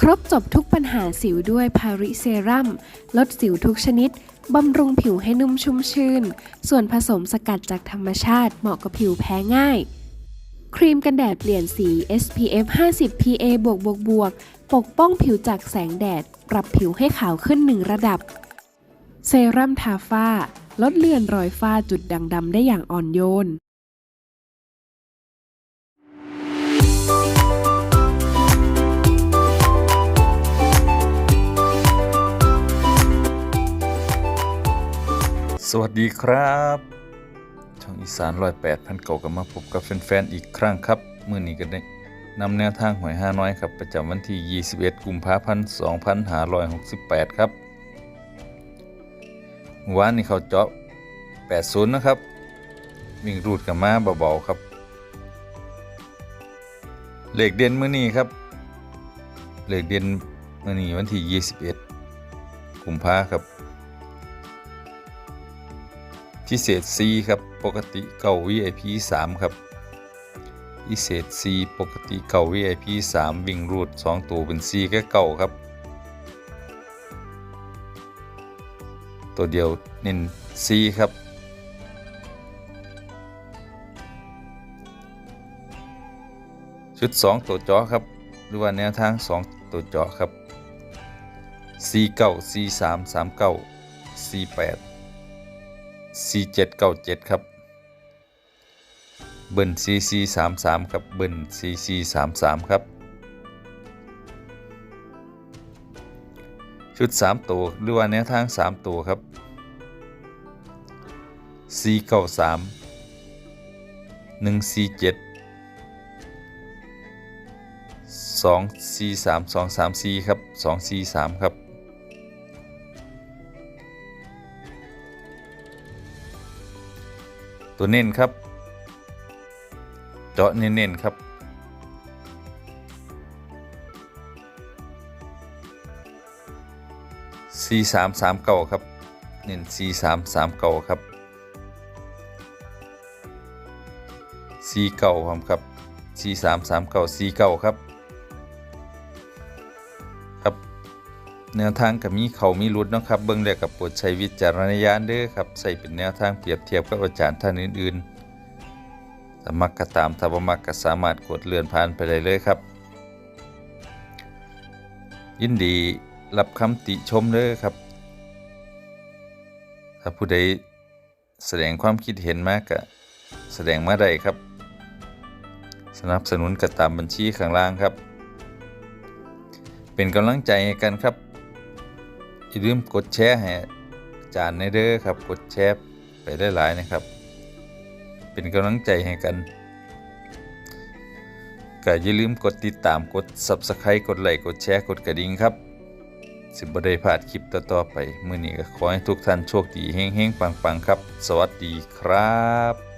ครบจบทุกปัญหาสิวด้วยพาริเซรัมลดสิวทุกชนิด บำรุงผิวให้นุ่มชุ่มชื่น ส่วนผสมสกัดจากธรรมชาติเหมาะกับผิวแพ้ง่าย ครีมกันแดดเปลี่ยนสี SPF 50 PA บวกบวกบวกปกป้องผิวจากแสงแดด ปรับผิวให้ขาวขึ้นหนึ่งระดับ เซรั่มทาฝ้า ลดเลือนรอยฝ้าจุดด่างดำได้อย่างอ่อนโยน สวัสดีครับช่องอีสานร้อยแปดพันเก่ากับมาพบกับแฟนๆอีกครั้งครับมื่อนี้ก็ได้นำแนวทางหวยห้าน้อยครับ ประจำวันที่ 21 กุมภาพันธ์2568 ครับวานนี้เขาเจาะ80 นะครับ วิ่งรูดกับมาเบาๆครับเลขเด่นมื่อนี้ครับเลขเด่นมื่อนี้วันที่ 21 กุมภาครับ พิเศษ C ครับ ปกติเก่า VIP 3 ครับ พิเศษ C ปกติเก่า VIP 3 วิ่งรูด 2 ตัวเป็น C แค่เก่าครับ ตัวเดียวเน้น C ครับ ชุด 2 ตัวจาะครับ หรือว่าแนวทาง 2 ตัวจาะครับ C เก่า C 3 3 เก่า C 8 4797 ครับ เบิ้ล4433 ครับ เบิ้ล4433 ครับ ชุด 3 ตัวหรือว่าแนวทาง 3 ตัวครับ 493 147 243 234 ครับ 243 ครับ ตัวเน้นครับ เจาะเน้นๆครับสี่สามสามเก้าครับ เน้นสี่สามสามเก้าครับสี่เก้าครับครับสี่สามสามเก้าสี่เก้าครับครับ แนวทางกับมีเขามีรุดนะครับ เบิ่งแล้วกับปรดใช้วิจารณญาณเด้อครับ ใส่เป็นแนวทางเปรียบเทียบกับอาจารย์ท่านอื่นๆถ้ามักก็ตามถ้าบมักก็สามารถกดเลื่อนผ่านไปได้เลยครับ ยินดีรับคำติชมเด้อครับ ถ้าผู้ใดแสดงความคิดเห็นมากก็แสดงมาได้ครับ สนับสนุนก็ตามบัญชีข้างล่างครับ เป็นกำลังใจกันครับ อย่าลืมกดแชร์ให้อาจารย์ในเด้อครับกดแชร์ไปได้หลายๆนะครับ เป็นกำลังใจให้กันก็อย่าลืมกดติดตามกด Subscribe กดไลค์กดแชร์กดกระดิ่งครับ สิบ่ได้พลาดคลิปต่อๆไป มื้อนี้ก็ขอให้ทุกท่านโชคดีเฮงๆปังๆครับ สวัสดีครับ